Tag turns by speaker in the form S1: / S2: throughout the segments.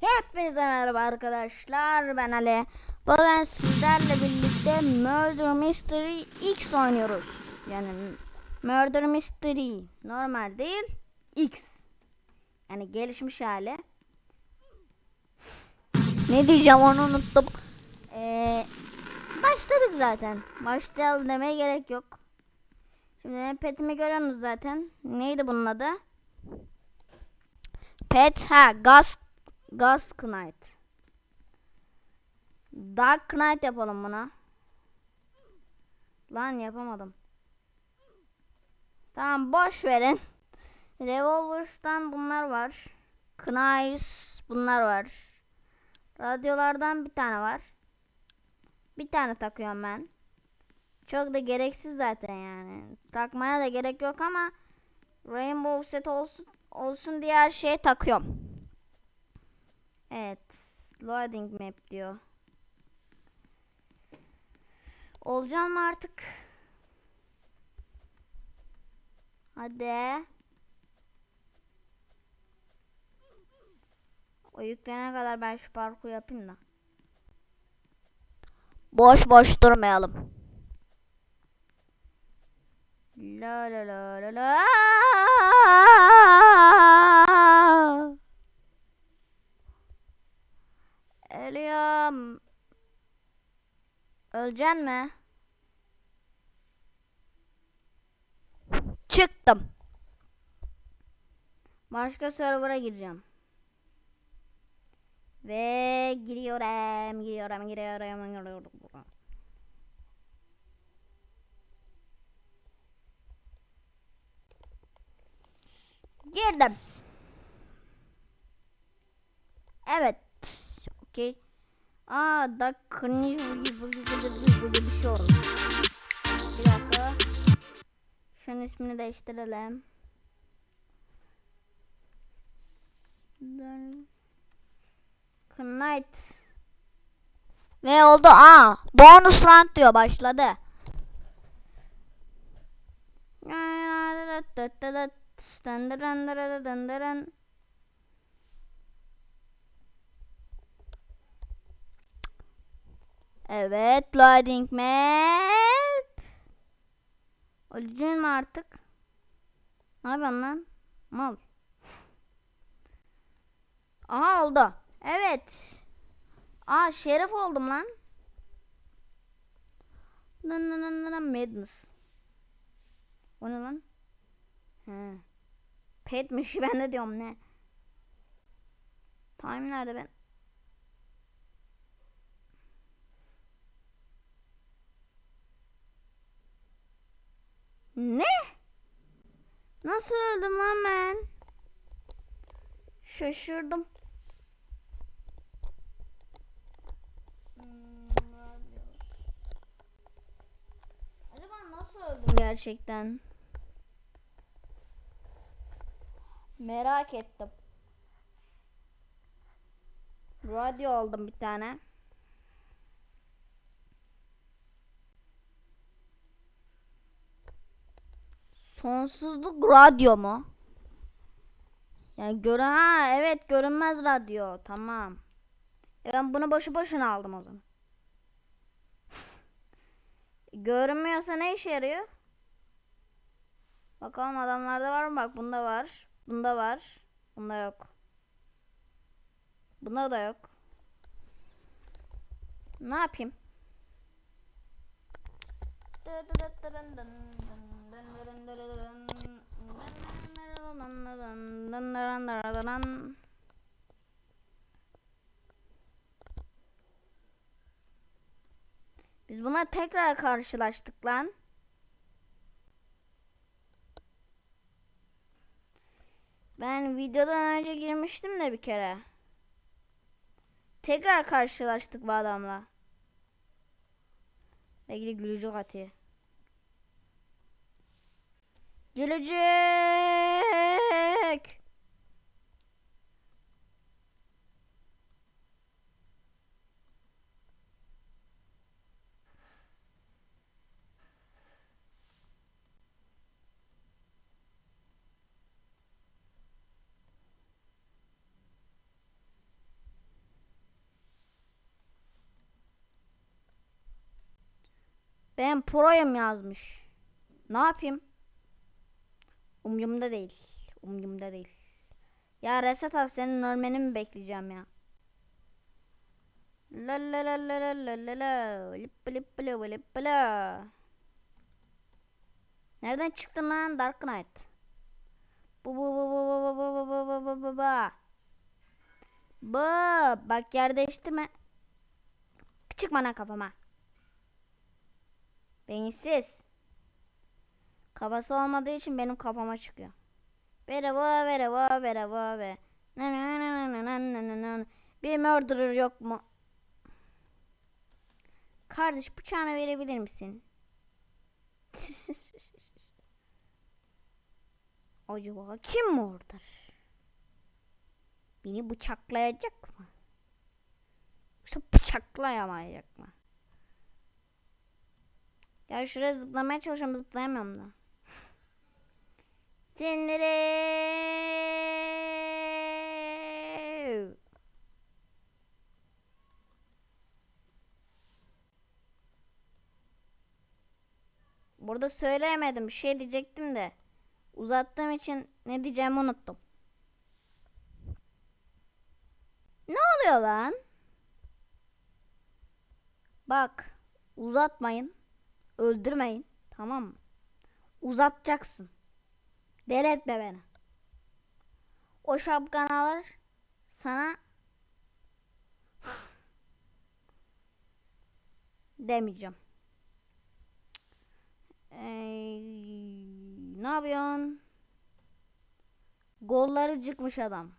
S1: Hepinize merhaba arkadaşlar. Ben Ali. Bugün sizlerle birlikte Murder Mystery X oynuyoruz. Yani Murder Mystery normal değil X. Yani gelişmiş hali. Ne diyeceğim onu unuttum. Ee, başladık zaten. Başlayalım demeye gerek yok. Şimdi petimi görüyorsunuz zaten. Neydi bunun adı? Pet ha Ghost Ghost Knight. Dark Knight yapalım buna. Lan yapamadım. Tamam boş verin. Revolvers'tan bunlar var. Knives bunlar var. Radyolardan bir tane var. Bir tane takıyorum ben. Çok da gereksiz zaten yani. Takmaya da gerek yok ama Rainbow set olsun, olsun diye her şeye takıyorum. Evet. Loading map diyor. Olacak mı artık? Hadi. O yüklene kadar ben şu parkur yapayım da. Boş boş durmayalım. La la la la la. Ölüyorum. Öleceksin mi? Çıktım. Başka server'a gireceğim. Ve giriyorum, giriyorum, giriyorum, giriyorum. Girdim. Evet. Okey. Aa Dark Carnival gibi bir şey oldu. Bir dakika. Şunun ismini değiştirelim. Knight. Ve oldu. Aa, bonus round diyor başladı. Evet, loading map. Öleceğim artık? Ne yapıyorsun lan? Mal. Aha oldu. Evet. Aa şerif oldum lan. Nın nın nın nın madness. O ne lan? He. Petmiş ben de diyorum ne? Time nerede ben? Ne? Nasıl öldüm lan ben? Şaşırdım. Acaba nasıl öldüm gerçekten? Merak ettim. Radyo aldım bir tane. Sonsuzluk radyo mu? Yani göre ha evet görünmez radyo. Tamam. E ben bunu boşu boşuna aldım o zaman. Görünmüyorsa ne işe yarıyor? Bakalım adamlarda var mı? Bak bunda var. Bunda var. Bunda yok. Bunda da yok. Ne yapayım? Biz buna tekrar karşılaştık lan. Ben videodan önce girmiştim de bir kere. Tekrar karşılaştık bu adamla. Belki gülücük atıyor. Gelecek. Ben proyum yazmış. Ne yapayım? Umyumda değil. Umyumda değil. Ya reset al senin ölmeni mi bekleyeceğim ya? La la la la la la la la lip lip lip lip la. Nereden çıktın lan Dark Knight? Bu bu bu bu bu bu bu bu bu bu bu bu bu. Bak yer değiştirme. Çıkma lan kafama. Beyinsiz. Kafası olmadığı için benim kafama çıkıyor. Va vere va ve. Bir murderer yok mu? Kardeş bıçağını verebilir misin? Acaba kim murder? Beni bıçaklayacak mı? Yoksa bıçaklayamayacak mı? Ya şuraya zıplamaya çalışıyorum zıplayamıyorum da. Sinire. Burada söyleyemedim. Bir şey diyecektim de. Uzattığım için ne diyeceğimi unuttum. Ne oluyor lan? Bak. Uzatmayın. Öldürmeyin. Tamam mı? Uzatacaksın. Deli etme beni. O şapkanı alır. Sana demeyeceğim. Ey, ne yapıyorsun? Golları çıkmış adam.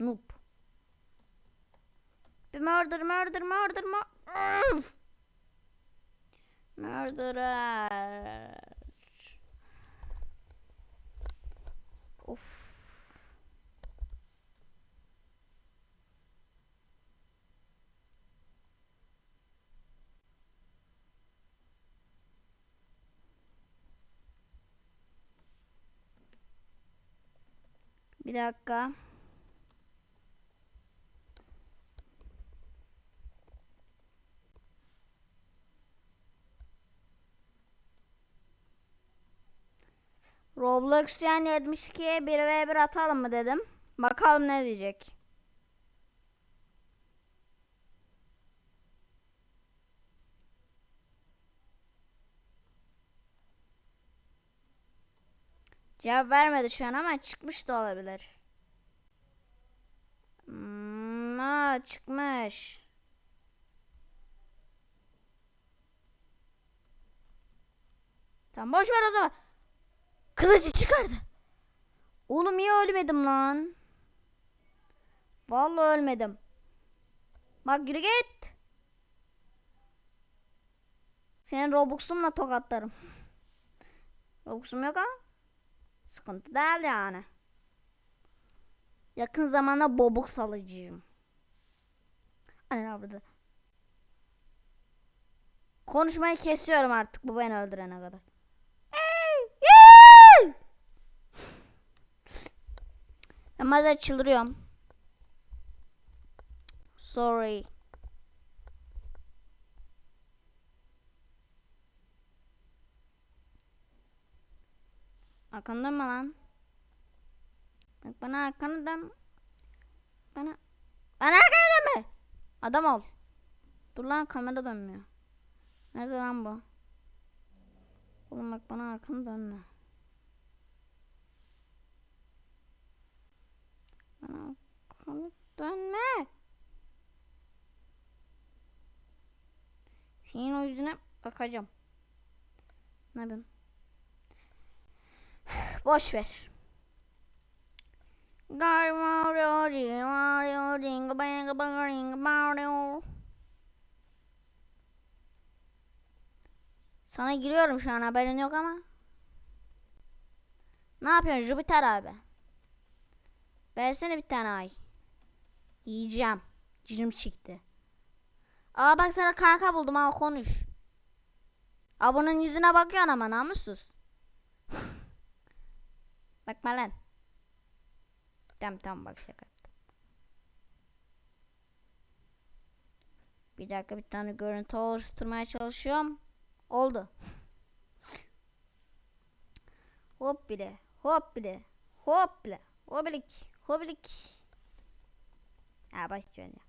S1: Noob. Bir murder, murder, murder, murder. Murderer. Of. Bir dakika. Roblox yani 72'ye 1v1 atalım mı dedim. Bakalım ne diyecek. Cevap vermedi şu an ama çıkmış da olabilir. Hmm, aa, çıkmış. Tamam boş ver o zaman. Kılıcı çıkardı. Oğlum niye ölmedim lan? Vallahi ölmedim. Bak yürü git. Senin Robux'umla tokatlarım. Robux'um yok ama. Sıkıntı değil yani. Yakın zamanda bobuk salıcıyım. Anne burada. Konuşmayı kesiyorum artık bu beni öldürene kadar. Ben bazen çıldırıyorum. Sorry. Arkanı dönme lan. Bak bana arkanı dön. Bana. Bana arkanı dönme. Adam ol. Dur lan kamera dönmüyor. Nerede lan bu? Oğlum bak bana arkanı dönme. Bana arkanı dönme. Senin o yüzüne bakacağım. Ne yapıyorsun? Boş ver. Sana giriyorum şu an haberin yok ama. Ne yapıyorsun Jupiter abi? Versene bir tane ay. Yiyeceğim. Cinim çıktı. Aa bak sana kanka buldum al konuş. Aa bunun yüzüne bakıyorsun ama namussuz. Bakma lan. Tamam tamam bak şaka. Bir dakika bir tane görüntü oluşturmaya çalışıyorum. Oldu. Hop bile. Hop bile. Hop bile. Hobilik. Hobilik. Ha baş ver ya.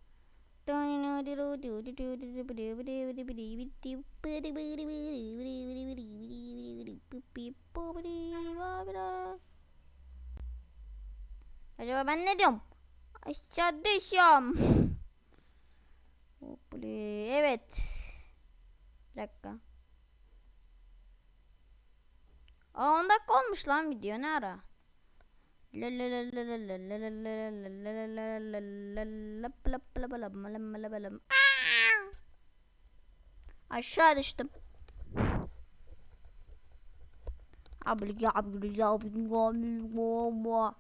S1: Acaba ben ne diyorum? Aşağı düşüyorum. Evet. Bir dakika. Aa 10 dakika olmuş lan video ne ara? Aşağı düştüm. Abi ya abi ya abi ya Give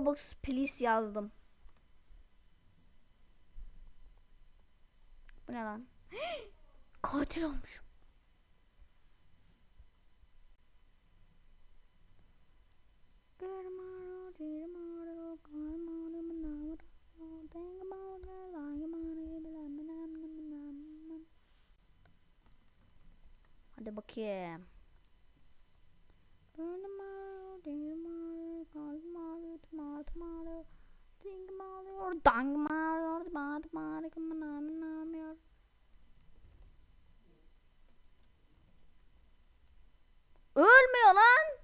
S1: me Bobux please yazdım. Bu ne lan? Katil olmuşum. Hadi bakayım. Ölmüyor lan.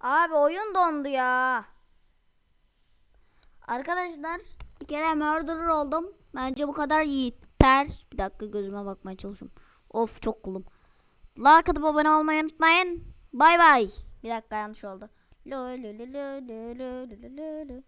S1: Abi oyun dondu ya. Arkadaşlar bir kere murderer oldum. Bence bu kadar ters. Bir dakika gözüme bakmaya çalışıyorum. Of çok kulum. Like atıp abone olmayı unutmayın. Bay bay. Bir dakika yanlış oldu. Lü lü lü lü lü lü lü lü.